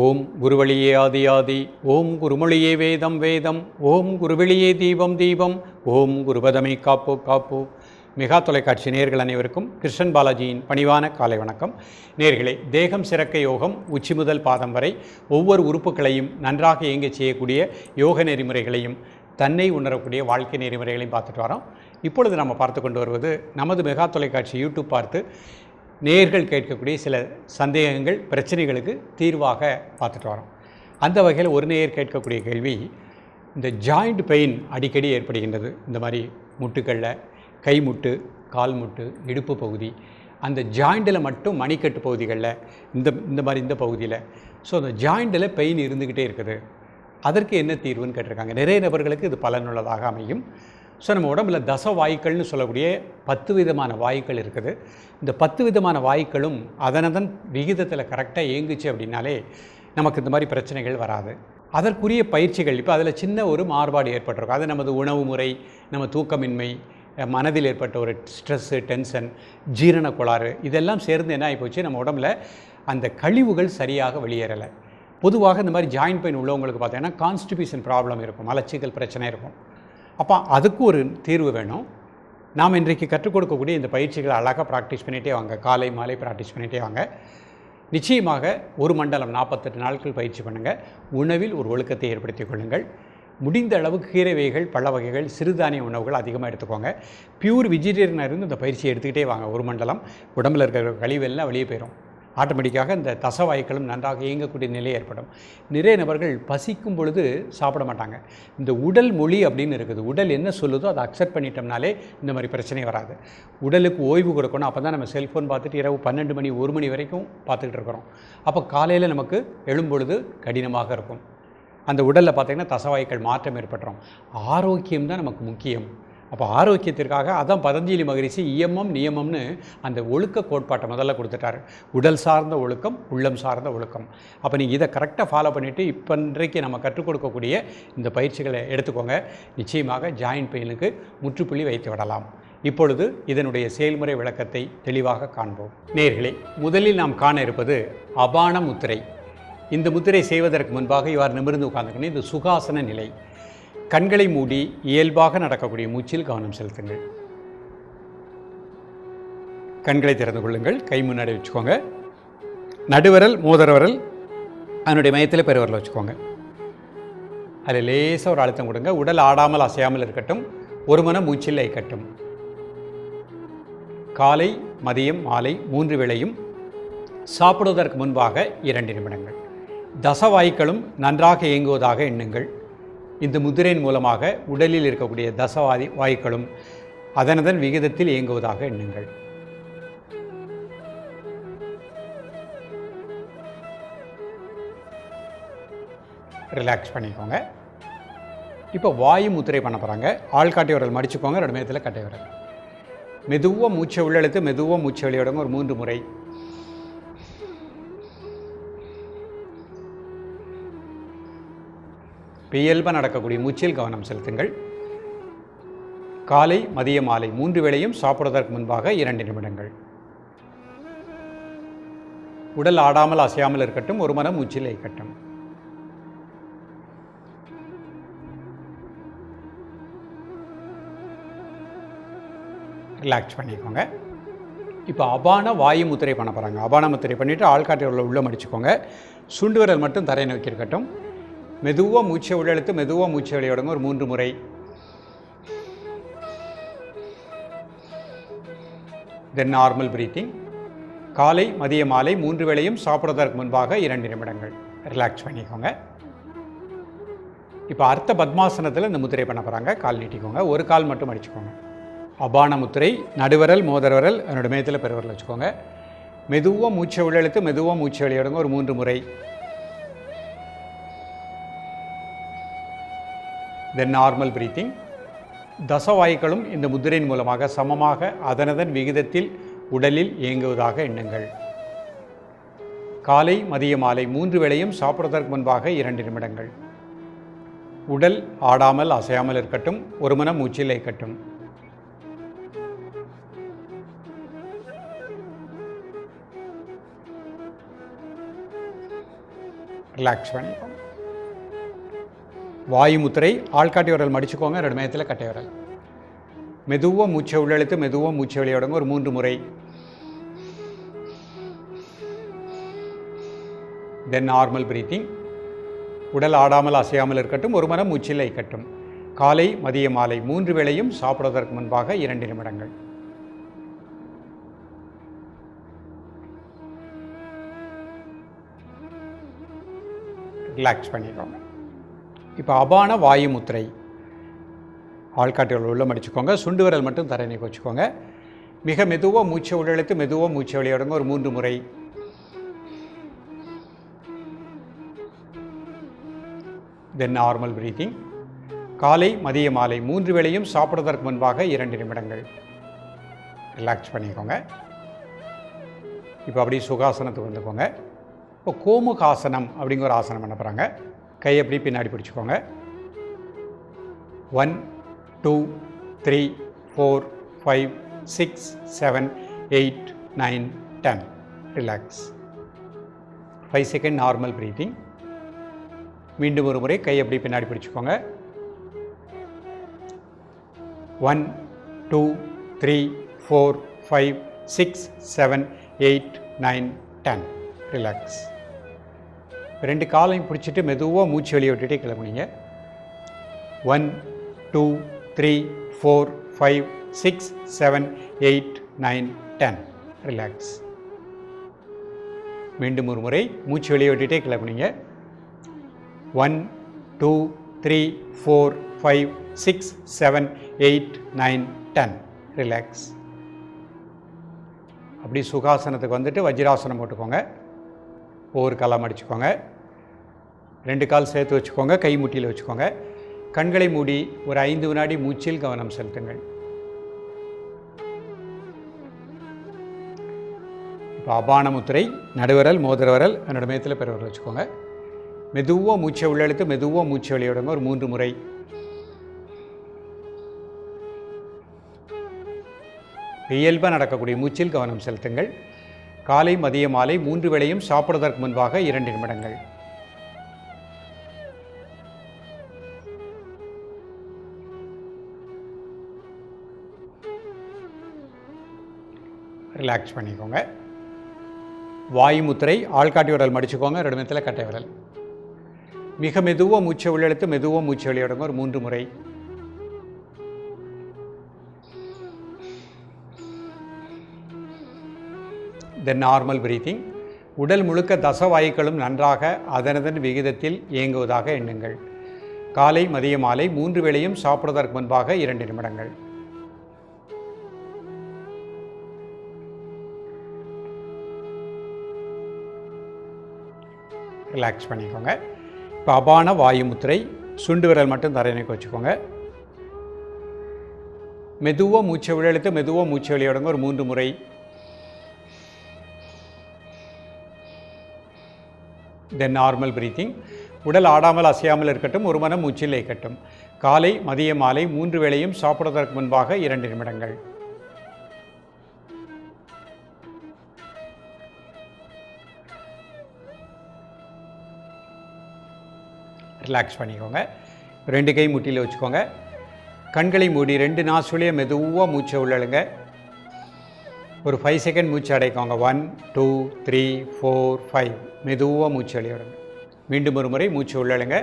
ஓம் குருவழியே ஆதி ஆதி ஓம் குருமொழியே வேதம் வேதம் ஓம் குருவெளியே தீபம் தீபம் ஓம் குருபதமை காப்போ காப்போ. மெகா தொலைக்காட்சி நேர்கள் அனைவருக்கும் கிருஷ்ணன் பாலாஜியின் பணிவான காலை வணக்கம். நேர்களே தேகம் சிறக்க யோகம் உச்சி முதல் பாதம் வரை ஒவ்வொரு உறுப்புகளையும் நன்றாக இயங்க செய்யக்கூடிய யோக நெறிமுறைகளையும் தன்னை உணரக்கூடிய வாழ்க்கை நெறிமுறைகளையும் பார்த்துட்டு வரோம். இப்பொழுது நம்ம பார்த்து கொண்டு வருவது நமது மெகா தொலைக்காட்சி யூடியூப் பார்த்து நேர்கள் கேட்கக்கூடிய சில சந்தேகங்கள் பிரச்சனைகளுக்கு தீர்வாக பார்த்துட்டு வரோம். அந்த வகையில் ஒரு நேயர் கேட்கக்கூடிய கேள்வி இந்த ஜாயிண்ட் பெயின் அடிக்கடி ஏற்படுகின்றது. இந்த மாதிரி முட்டுகளில் கை முட்டு கால் முட்டு இடுப்பு பகுதி அந்த ஜாயிண்டில் மட்டும் மணிக்கட்டு பகுதிகளில் இந்த இந்த மாதிரி இந்த பகுதியில். ஸோ அந்த ஜாயிண்டில் பெயின் இருந்துக்கிட்டே இருக்குது. அதற்கு என்ன தீர்வுன்னு கேட்டிருக்காங்க. நிறைய நபர்களுக்கு இது பலனுள்ளதாக அமையும். ஸோ நம்ம உடம்புல தச வாயுக்கள்னு சொல்லக்கூடிய பத்து விதமான வாயுக்கள் இருக்குது. இந்த பத்து விதமான வாயுக்களும் அதனதன் விகிதத்தில் கரெக்டாக இயங்குச்சு அப்படின்னாலே நமக்கு இந்த மாதிரி பிரச்சனைகள் வராது. அதற்குரிய பயிற்சிகள் இப்போ அதில் சின்ன ஒரு மாறுபாடு ஏற்பட்டிருக்கும். அது நமது உணவு முறை நம்ம தூக்கமின்மை மனதில் ஏற்பட்ட ஒரு ஸ்ட்ரெஸ்ஸு டென்ஷன் ஜீரண கோளாறு இதெல்லாம் சேர்ந்து என்ன ஆகிப்போச்சு நம்ம உடம்புல அந்த கழிவுகள் சரியாக வெளியேறலை. பொதுவாக இந்த மாதிரி ஜாயின்ட் பெயின் உள்ளவங்களுக்கு பார்த்தீங்கன்னா கான்ஸ்டிபியூஷன் ப்ராப்ளம் இருக்கும் மலச்சிக்கல் பிரச்சனை இருக்கும். அப்போ அதுக்கு ஒரு தீர்வு வேணும். நாம் இன்றைக்கு கற்றுக் கொடுக்கக்கூடிய இந்த பயிற்சிகளை அழகாக ப்ராக்டிஸ் பண்ணிகிட்டே வாங்க. காலை மாலை ப்ராக்டிஸ் பண்ணிகிட்டே வாங்க. நிச்சயமாக ஒரு மண்டலம் நாற்பத்தெட்டு நாட்கள் பயிற்சி பண்ணுங்கள் உணவில் ஒரு ஒழுக்கத்தை ஏற்படுத்திக் கொள்ளுங்கள். முடிந்த அளவுக்கு கீரை வகைகள் பழ வகைகள் சிறுதானிய உணவுகள் அதிகமாக எடுத்துக்கோங்க. பியூர் வெஜிடேரியனாக இருந்து இந்த பயிற்சியை எடுத்துக்கிட்டே வாங்க. ஒரு மண்டலம் உடம்புல இருக்கிற கழிவெல்லாம் வெளியே போயிடும் ஆட்டோமேட்டிக்காக இந்த தசவாய்க்களும் நன்றாக இயங்கக்கூடிய நிலை ஏற்படும். நிறைய நபர்கள் பசிக்கும் பொழுது சாப்பிட மாட்டாங்க. இந்த உடல் மொழி அப்படின்னு இருக்குது. உடல் என்ன சொல்லுதோ அதை அக்செப்ட் பண்ணிட்டோம்னாலே இந்த மாதிரி பிரச்சனை வராது. உடலுக்கு ஓய்வு கொடுக்கணும். அப்போ தான் நம்ம செல்ஃபோன் பார்த்துட்டு இரவு பன்னெண்டு மணி ஒரு மணி வரைக்கும் பார்த்துக்கிட்டு இருக்கிறோம். அப்போ காலையில் நமக்கு எழும்பொழுது கடினமாக இருக்கும். அந்த உடலில் பார்த்திங்கன்னா தசவாய்க்கள் மாற்றம் ஏற்பட்டுரும். ஆரோக்கியம் தான் நமக்கு முக்கியம். அப்போ ஆரோக்கியத்திற்காக அதான் பதஞ்சலி மகரிஷி இயமம் நியமம்னு அந்த ஒழுக்க கோட்பாட்டை முதல்ல கொடுத்துட்டாரு. உடல் சார்ந்த ஒழுக்கம் உள்ளம் சார்ந்த ஒழுக்கம். அப்போ நீங்கள் இதை கரெக்டாக ஃபாலோ பண்ணிவிட்டு இப்போ இன்றைக்கு நம்ம கற்றுக் கொடுக்கக்கூடிய இந்த பயிற்சிகளை எடுத்துக்கோங்க. நிச்சயமாக ஜாயின்ட் பெயினுக்கு முற்றுப்புள்ளி வைத்து விடலாம். இப்பொழுது இதனுடைய செயல்முறை விளக்கத்தை தெளிவாக காண்போம். நேர்களே முதலில் நாம் காண இருப்பது அபான முத்திரை இந்த முத்திரை செய்வதற்கு முன்பாக இவ்வாறு நிமிர்ந்து உட்கார்ந்துக்கணும். இது சுகாசன நிலை. கண்களை மூடி இயல்பாக நடக்கக்கூடிய மூச்சில் கவனம் செலுத்துங்கள். கண்களை திறந்து கொள்ளுங்கள். கை முன்னாடி வச்சுக்கோங்க. நடுவரல் மோதிரவரல் அதனுடைய மையத்தில் பெருவரல் வச்சுக்கோங்க. அதில் லேசாக ஒரு அழுத்தம் கொடுங்க. உடல் ஆடாமல் அசையாமல் இருக்கட்டும். ஒரு மன மூச்சில் இருக்கட்டும் காலை மதியம் மாலை மூன்று வேளையும் சாப்பிடுவதற்கு முன்பாக இரண்டு நிமிடங்கள். தசவாய்க்களும் நன்றாக இயங்குவதாக எண்ணுங்கள். இந்த முதிரையின் மூலமாக உடலில் இருக்கக்கூடிய தசவாதி வாயுக்களும் அதனதன் விகிதத்தில் இயங்குவதாக எண்ணுங்கள். ரிலாக்ஸ் பண்ணிக்கோங்க. இப்போ வாயு முத்திரை பண்ண போகிறாங்க ஆள்காட்டி விரல் மடிச்சுக்கோங்க. ரெண்டு மேத்தில் கட்டை விரல். மெதுவாக மூச்சை உள்ளெழுத்து மெதுவாக மூச்சை வெளியிடுங்க ஒரு மூன்று முறை. இயல்பாக நடக்கக்கூடிய மூச்சில் கவனம் செலுத்துங்கள். காலை மதிய மாலை மூன்று வேளையும் சாப்பிடுவதற்கு முன்பாக இரண்டு நிமிடங்கள். உடல் ஆடாமல் அசையாமல் இருக்கட்டும் ஒரு மனம் மூச்சில் இருக்கட்டும் ரிலாக்ஸ் பண்ணிக்கோங்க. இப்போ அபான வாயு முத்திரை பண்ண போகிறாங்க அபான முத்திரை பண்ணிவிட்டு ஆள்காட்டி உள்ள உள்ளே மடிச்சுக்கோங்க. சுண்டு விரல் மட்டும் தரையை நோக்கி இருக்கட்டும். மெதுவாக மூச்சை உள்ளெழுத்து மெதுவாக மூச்சை வெளியிடுங்க ஒரு மூன்று முறை. தென் நார்மல் பிரீத்திங் காலை மதிய மாலை மூன்று வேளையும் சாப்பிடுவதற்கு முன்பாக இரண்டு நிமிடங்கள். ரிலாக்ஸ் பண்ணிக்கோங்க. இப்போ அர்த்த பத்மாசனத்தில் இந்த முத்திரை பண்ண போகிறாங்க கால் நீட்டிக்கோங்க. ஒரு கால் மட்டும் அடிச்சுக்கோங்க. அபான முத்திரை நடுவரல் மோதரவரல் என்னோடய மேத்தில் பெருவரல் வச்சுக்கோங்க. மெதுவாக மூச்சை உள்ளெழுத்து மெதுவாக மூச்சை வெளியிடுங்க ஒரு மூன்று முறை. தென் நார்மல் பிரீத்திங் தசவாய்களும் இந்த முத்திரையின் மூலமாக சமமாக அதனதன் விகிதத்தில் உடலில் இயங்குவதாக எண்ணுங்கள். காலை மதிய மாலை மூன்று வேளையும் சாப்பிடுவதற்கு முன்பாக இரண்டு நிமிடங்கள். உடல் ஆடாமல் அசையாமல் இருக்கட்டும் ஒரு மனம் மூச்சில் இருக்கட்டும் ரிலாக்ஸ் பண்ணிப்போம் வாயு முத்திரை ஆள்காட்டி விரல் மடிச்சுக்கோங்க ரெண்டு மேயத்தில் கட்டை விரல். மெதுவாக மூச்சை உள்ளெழுத்து மெதுவாக மூச்சை வெளியிடுங்க ஒரு மூன்று முறை. தென் நார்மல் பிரீத்திங் உடல் ஆடாமல் அசையாமல் இருக்கட்டும் ஒரு மரம் மூச்சில் இக்கட்டும் காலை மதிய மாலை மூன்று வேளையும் சாப்பிடுவதற்கு முன்பாக இரண்டு நிமிடங்கள். ரிலாக்ஸ் பண்ணிடுவாங்க இப்போ அபான வாயு முத்திரை. ஆள்காட்டுகள் உள்ள மடிச்சுக்கோங்க. சுண்டு விரல் மட்டும் தரணிக்கு வச்சுக்கோங்க. மிக மெதுவாக மூச்சை உள்ளெழுத்து மெதுவாக மூச்சை வெளியிடுங்க ஒரு மூன்று முறை. தென் நார்மல் பிரீத்திங் காலை மதிய மாலை மூன்று வேளையும் சாப்பிடுவதற்கு முன்பாக இரண்டு நிமிடங்கள். ரிலாக்ஸ் பண்ணிக்கோங்க. இப்போ அப்படியே சுகாசனத்துக்கு வந்துக்கோங்க. இப்போ கோமுகாசனம் அப்படிங்கிற ஒரு ஆசனம் பண்ண போகிறாங்க கை அப்படி பின்னாடி பிடிச்சிக்கோங்க. One two three four five six seven eight nine ten relax five second normal breathing மீண்டும் ஒரு முறை கை அப்படி பின்னாடி பிடிச்சிக்கோங்க. One two three four five six seven eight nine ten relax ரெண்டு காலையும் பிடிச்சிட்டு மெதுவாக மூச்சு வெளியே விட்டுட்டே கிளம்புனீங்க. One two three four five six seven eight nine ten relax மீண்டும் ஒரு முறை மூச்சு வெளியே விட்டுட்டே கிளம்புனீங்க. One two three four five six seven eight nine ten relax அப்படி சுகாசனத்துக்கு வந்துட்டு வஜ்ராசனம் போட்டுக்கோங்க. ஒவ்வொரு காலாக அடிச்சுக்கோங்க. ரெண்டு கால் சேர்த்து வச்சுக்கோங்க கை முட்டியில் வச்சுக்கோங்க. கண்களை மூடி ஒரு ஐந்து வினாடி மூச்சில் கவனம் செலுத்துங்கள். இப்போ அபான முத்திரை நடுவரல் மோதிரவரல் என்னோட மேத்தில் பெறவரல் வச்சுக்கோங்க. மெதுவாக மூச்சை உள்ளெழுத்து மெதுவாக மூச்சை வெளியிடுங்க. ஒரு மூன்று முறை. இயல்பாக நடக்கக்கூடிய மூச்சில் கவனம் செலுத்துங்கள். காலை மதிய மாலை மூன்று வேளையும் சாப்பிடுவதற்கு முன்பாக இரண்டு நிமிடங்கள். ரிலாக்ஸ் பண்ணிக்கோங்க. வாயு முத்திரை ஆள்காட்டி விரல் மடிச்சுக்கோங்க ரெண்டு மெத்தில் கட்டை விரல். மிக மெதுவாக மூச்சை உள்ளெழுத்து மெதுவாக மூச்சை வெளியிடுங்க ஒரு மூன்று முறை. தென் நார்மல் பிரீத்திங் உடல் முழுக்க தசவாயுக்களும் நன்றாக அதனதன் விகிதத்தில் இயங்குவதாக எண்ணுங்கள். காலை மதிய மாலை மூன்று வேளையும் சாப்பிடுவதற்கு முன்பாக இரண்டு நிமிடங்கள். ரிலாக்ஸ் பண்ணிக்கோங்க. இப்போ அபான வாயு முத்திரை சுண்டு விரல் மட்டும் தரையினைக்கு வச்சுக்கோங்க. மெதுவாக மூச்சை விழெழுத்து மெதுவாக மூச்சை வெளியிடுங்க ஒரு மூன்று முறை. தென் நார்மல் பிரீத்திங் உடல் ஆடாமல் அசையாமல் இருக்கட்டும் ஒரு மனம் மூச்சில் இயக்கட்டும் காலை மதிய மாலை மூன்று வேளையும் சாப்பிடுவதற்கு முன்பாக இரண்டு நிமிடங்கள். ரிலாக்ஸ் பண்ணிக்கோங்க. ரெண்டு கை முட்டியில் வச்சுக்கோங்க. கண்களை மூடி ரெண்டு நாசுலேயே மெதுவாக மூச்சை உள்ளழுங்க. ஒரு ஃபைவ் செகண்ட் மூச்சு அடைக்கோங்க. One two three four five மெதுவாக மூச்சு வெளியிடுங்க மீண்டும் ஒரு முறை மூச்சு உள்ளழுங்க.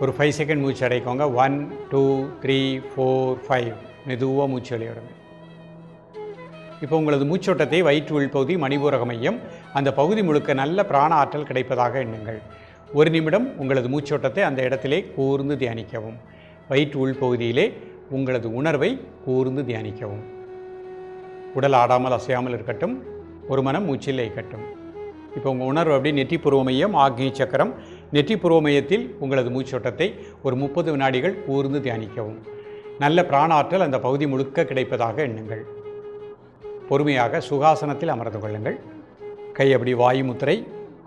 ஒரு ஃபைவ் செகண்ட் மூச்சு அடைக்கோங்க. One two three four five மெதுவாக மூச்சு வெளியிடுங்க இப்போ உங்களது மூச்சோட்டத்தை வயிற்று உள்பகுதி மணிபூரக மையம் அந்த பகுதி முழுக்க நல்ல பிராண ஆற்றல் கிடைப்பதாக எண்ணுங்கள். ஒரு நிமிடம் உங்களது மூச்சோட்டத்தை அந்த இடத்திலே கூர்ந்து தியானிக்கவும். வயிற்று உள்பகுதியிலே உங்களது உணர்வை கூர்ந்து தியானிக்கவும். உடல் ஆடாமல் அசையாமல் இருக்கட்டும் ஒரு மனம் மூச்சில் இயக்கட்டும் இப்போ உங்கள் உணர்வு அப்படி நெற்றி புருவ மையம் ஆக்னி சக்கரம். நெற்றி புருவ மையத்தில் உங்களது மூச்சோட்டத்தை ஒரு முப்பது வினாடிகள் கூர்ந்து தியானிக்கவும். நல்ல பிராணாற்றல் அந்த பகுதி முழுக்க கிடைப்பதாக எண்ணுங்கள். பொறுமையாக சுகாசனத்தில் அமர்ந்து கொள்ளுங்கள். கை அப்படி வாயு முத்திரை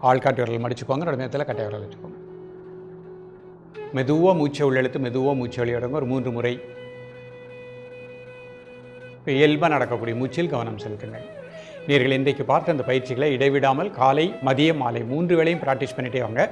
ஆள்காட்டு விரல் மடிச்சுக்கோங்க ரெண்டு நேரத்தில் கட்டை விரல் வச்சுக்கோங்க மெதுவாக மூச்சை உள்ளெழுத்து மெதுவாக மூச்சை வெளியிடுங்க ஒரு மூன்று முறை. இப்போ இயல்பாக நடக்கக்கூடிய மூச்சில் கவனம் செலுத்துங்கள். நீர்கள் இன்றைக்கு பார்த்த அந்த பயிற்சிகளை இடைவிடாமல் காலை மதியம் மாலை மூன்று வேளையும் ப்ராக்டிஸ் பண்ணிட்டே வாங்க.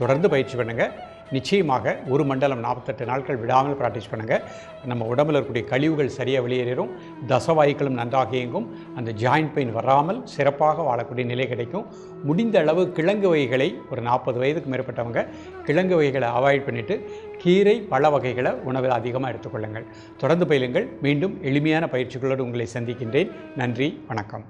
தொடர்ந்து பயிற்சி பண்ணுங்கள் நிச்சயமாக ஒரு மண்டலம் நாற்பத்தெட்டு நாட்கள் விடாமல் ப்ராக்டிஸ் பண்ணுங்கள் நம்ம உடம்புல இருக்கக்கூடிய கழிவுகள் சரியாக வெளியேறும் தசவாயுக்களும் நன்றாக இயங்கும். அந்த ஜாயிண்ட் பெயின் வராமல் சிறப்பாக வாழக்கூடிய நிலை கிடைக்கும். முடிந்த அளவு கிழங்கு வகைகளை ஒரு நாற்பது வயதுக்கு மேற்பட்டவங்க கிழங்கு வகைகளை அவாய்ட் பண்ணிவிட்டு கீரை பழ வகைகளை உணவில் அதிகமாக எடுத்துக்கொள்ளுங்கள். தொடர்ந்து பயிலுங்கள். மீண்டும் எளிமையான பயிற்சிகளோடு உங்களை சந்திக்கின்றேன். நன்றி வணக்கம்.